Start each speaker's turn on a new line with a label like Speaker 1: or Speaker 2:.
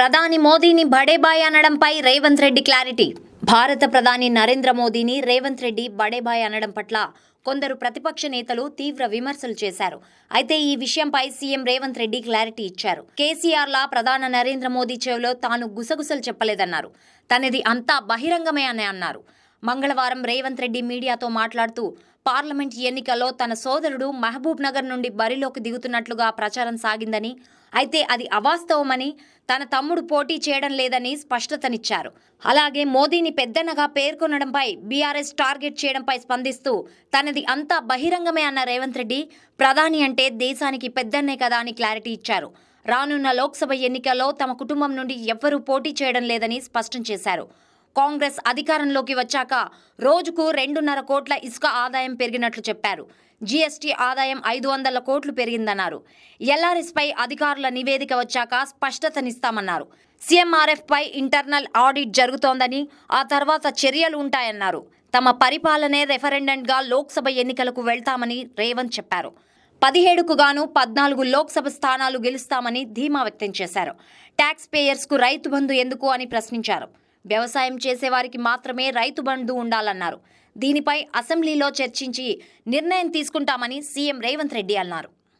Speaker 1: ప్రధాని మోదీని బడేబాయ్ అనడంపై రేవంత్ రెడ్డి క్లారిటీ. భారత ప్రధాని నరేంద్ర మోదీని రేవంత్ రెడ్డి బడేబాయ్ అనడం పట్ల కొందరు ప్రతిపక్ష నేతలు తీవ్ర విమర్శలు చేశారు. అయితే ఈ విషయంపై సీఎం రేవంత్ రెడ్డి క్లారిటీ ఇచ్చారు. కేసీఆర్లా ప్రధాన నరేంద్ర మోదీ చెవిలో తాను గుసగుసలు చెప్పలేదన్నారు. తనది అంతా బహిరంగమే అని అన్నారు. మంగళవారం రేవంత్ రెడ్డి మీడియాతో మాట్లాడుతూ పార్లమెంట్ ఎన్నికల్లో తన సోదరుడు మహబూబ్ నగర్ నుండి బరిలోకి దిగుతున్నట్లుగా ప్రచారం సాగిందని అయితే అది అవాస్తవమని తన తమ్ముడు పోటీ చేయడం లేదని స్పష్టతనిచ్చారు. అలాగే మోదీని పెద్దన్నగా పేర్కొనడంపై బీఆర్ఎస్ టార్గెట్ చేయడంపై స్పందిస్తూ తనది అంతా బహిరంగమే అన్న రేవంత్ రెడ్డి ప్రధాని అంటే దేశానికి పెద్దన్నే కదా అని క్లారిటీ ఇచ్చారు. రానున్న లోక్సభ ఎన్నికల్లో తమ కుటుంబం నుండి ఎవ్వరూ పోటీ చేయడం లేదని స్పష్టం చేశారు. కాంగ్రెస్ అధికారంలోకి వచ్చాక రోజుకు రెండున్నర కోట్ల ఇసుక ఆదాయం పెరిగినట్లు చెప్పారు. జీఎస్టీ ఆదాయం ఐదు వందల కోట్లు పెరిగిందన్నారు. ఎల్ఆర్ఎస్పై అధికారుల నివేదిక వచ్చాక స్పష్టతనిస్తామన్నారు. సీఎంఆర్ఎఫ్పై ఇంటర్నల్ ఆడిట్ జరుగుతోందని ఆ తర్వాత చర్యలు ఉంటాయన్నారు. తమ పరిపాలనే రెఫరెండంగా లోక్సభ ఎన్నికలకు వెళ్తామని రేవంత్ చెప్పారు. పదిహేడుకు గాను పద్నాలుగు లోక్సభ స్థానాలు గెలుస్తామని ధీమా వ్యక్తం చేశారు. ట్యాక్స్ పేయర్స్కు రైతు బంధు ఎందుకు అని ప్రశ్నించారు. వ్యవసాయం చేసేవారికి మాత్రమే రైతు బంధు ఉండాలన్నారు. దీనిపై అసెంబ్లీలో చర్చించి నిర్ణయం తీసుకుంటామని సీఎం రేవంత్ రెడ్డి అన్నారు.